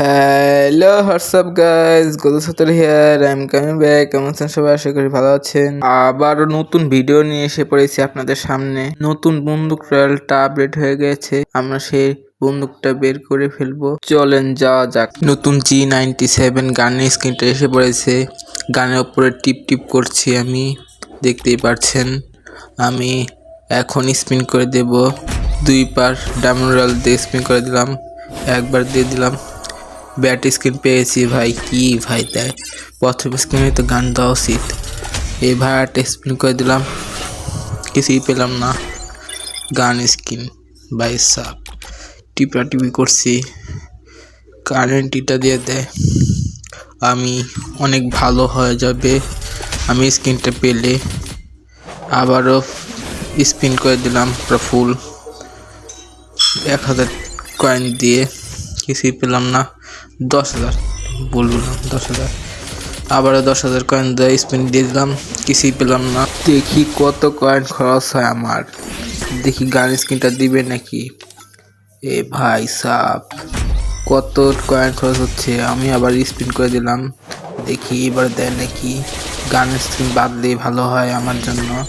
Hello WhatsApp guys গত সতেরো here I am coming back কেমন আছেন সবাই? আশা করি ভালো আছেন। আবারও নতুন ভিডিও নিয়ে এসে পড়েছি আপনাদের সামনে। নতুন বন্দুক রয়্যালটা আপডেট হয়ে গেছে। আমরা সেই বন্দুকটা বের করে ফেলব। চলেন যাওয়া যাক। নতুন জি নাইনটি সেভেন গানের স্ক্রিনটা এসে পড়েছে। গানের উপরে টিপ টিপ করছি আমি। দেখতেই পারছেন আমি এখন স্পিন করে দেব। দুই পার ডায়মন্ড রয়্যাল দিয়ে স্পিন করে দিলাম। একবার দিয়ে দিলাম। ব্যাট স্ক্রিন পেয়েছি ভাই, কি ভাই দেয় প্রথম স্ক্রিনে তো গান দেওয়া উচিত। এই ভাড়াটা স্পিন করে দিলাম, কিছুই পেলাম না। গান স্ক্রিন বাই সাপ টিপা টিপি করছি। কারেন্টিটা দিয়ে দেয় আমি অনেক ভালো হয়ে যাবে, আমি স্ক্রিনটা পেলে। আবারও স্পিন করে দিলাম পুরো ফুল এক হাজার কয়েন দিয়ে, কিছুই পেলাম না। দশ হাজার। বললাম দশ হাজার। আবারও দশ হাজার কয়েন দিয়ে স্পিন দিয়ে দিলাম, কিছুই পেলাম না। দেখি কত কয়েন খরচ হয় আমার। দেখি গান স্ক্রিনটা দিবে নাকি? এ ভাই সাপ কত কয়েন খরচ হচ্ছে? আমি আবার স্পিন করে দিলাম। দেখি এবার দেয় নাকি? গান স্ক্রিন বাদলে ভালো হয় আমার জন্য।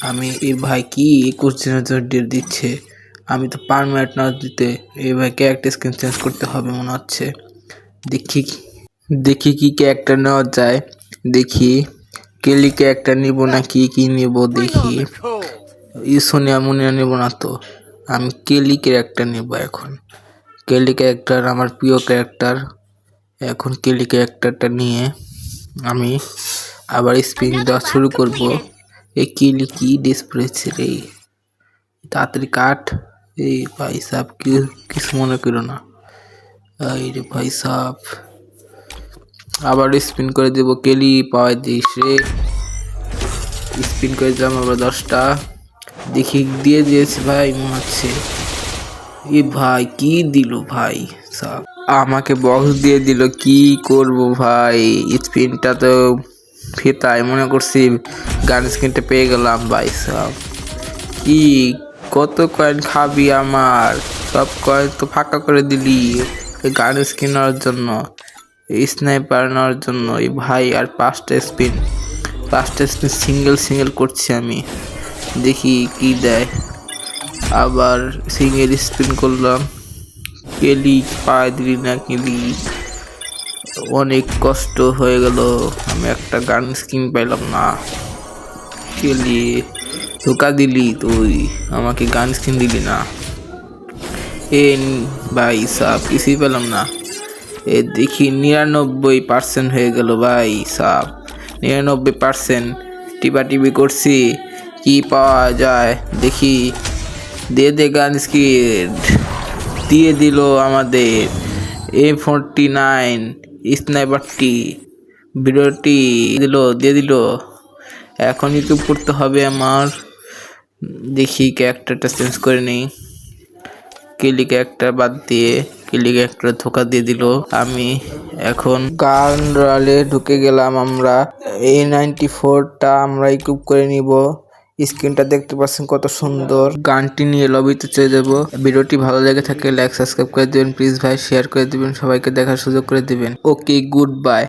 আমি, এ ভাই কি একুশ দিনের জন্য ডেট দিচ্ছে? আমি তো পারমানেন্ট না দিতে। এ ভাই ক্যারেক্টার স্ক্রিন চেঞ্জ করতে হবে মনে হচ্ছে। দেখি দেখি কি ক্যারেক্টার নেওয়া যায়। দেখি কেলি ক্যারেক্টার নিব না কি কি নিব, দেখি। সোনিয়া মুনিয়া নেব না তো। আমি কেলি ক্যারেক্টার নেব এখন? কেলি ক্যারেক্টার আমার প্রিয় ক্যারেক্টার এখন কেলি ক্যারেক্টারটা নিয়ে আমি আবার স্পিন দেওয়া শুরু করব। এই কেলি কি ডিসপ্লে রে? তাড়াতাড়ি কাট। এই ভাই সাহ কি, কিছু মনে করো না। এই রে ভাই সাহ আবার স্পিন করে দেব কেলি পাওয়া দিস রে। স্পিন করে দিলাম আবার দশটা। দেখি দিয়ে দিয়েছে ভাই, মনে হচ্ছে। এ ভাই, কি দিল ভাই সাহ আমাকে বক্স দিয়ে দিল, কি করব ভাই? স্পিনটা তো ফেতায় মনে করছি গান স্ক্রিনটা পেয়ে গেলাম ভাই সাহ কি, কত কয়েন খাবি আমার? সব কয়েন তো ফাঁকা করে দিলি। গান স্কিন নেওয়ার জন্য স্নাইপার নেওয়ার জন্য, এই ভাই আর পাঁচটা স্পিন পাঁচটা স্পিন সিঙ্গেল সিঙ্গেল করছি আমি। দেখি কি দেয়। আবার সিঙ্গেল স্পিন করলাম। কেলি পায়ে দিলি না কেলি অনেক কষ্ট হয়ে গেল। আমি একটা গান স্কিন পাইলাম না। কেলি ধোকা দিলি তুই। আমাকে গান স্কিন দিলি না। এ ভাই সাপ কিছুই পেলাম না। এ দেখি নিরানব্বই পার্সেন্ট হয়ে গেল ভাই সাপ নিরানব্বই পার্সেন্ট টিপা করছি, কি পাওয়া যায়? দেখি। দে দে গান স্কিড। দিয়ে দিল আমাদের এ ফোরটি নাইন স্নাইপারটি। ভিডিওটি দিল, দিয়ে দিল। এখন ইউটিউব করতে হবে আমার। দেখি ক্যারেক্টারটা চেঞ্জ করে নিই। কেলি ক্যারেক্টার বাদ দিয়ে কেলি ক্যারেক্টার ধোকা দিয়ে দিল। আমি এখন গান রয়ালে ঢুকে গেলাম আমরা। এই নাইনটি ফোরটা আমরা ইকুপ করে নিব। স্ক্রিনটা দেখতে পাচ্ছেন কত সুন্দর। গানটি নিয়ে লবিতে চলে যাব। ভিডিওটি ভালো লেগে থাকলে লাইক সাবস্ক্রাইব করে দিবেন। প্লিজ ভাই শেয়ার করে দিবেন। সবাইকে দেখার সুযোগ করে দিবেন। Okay good bye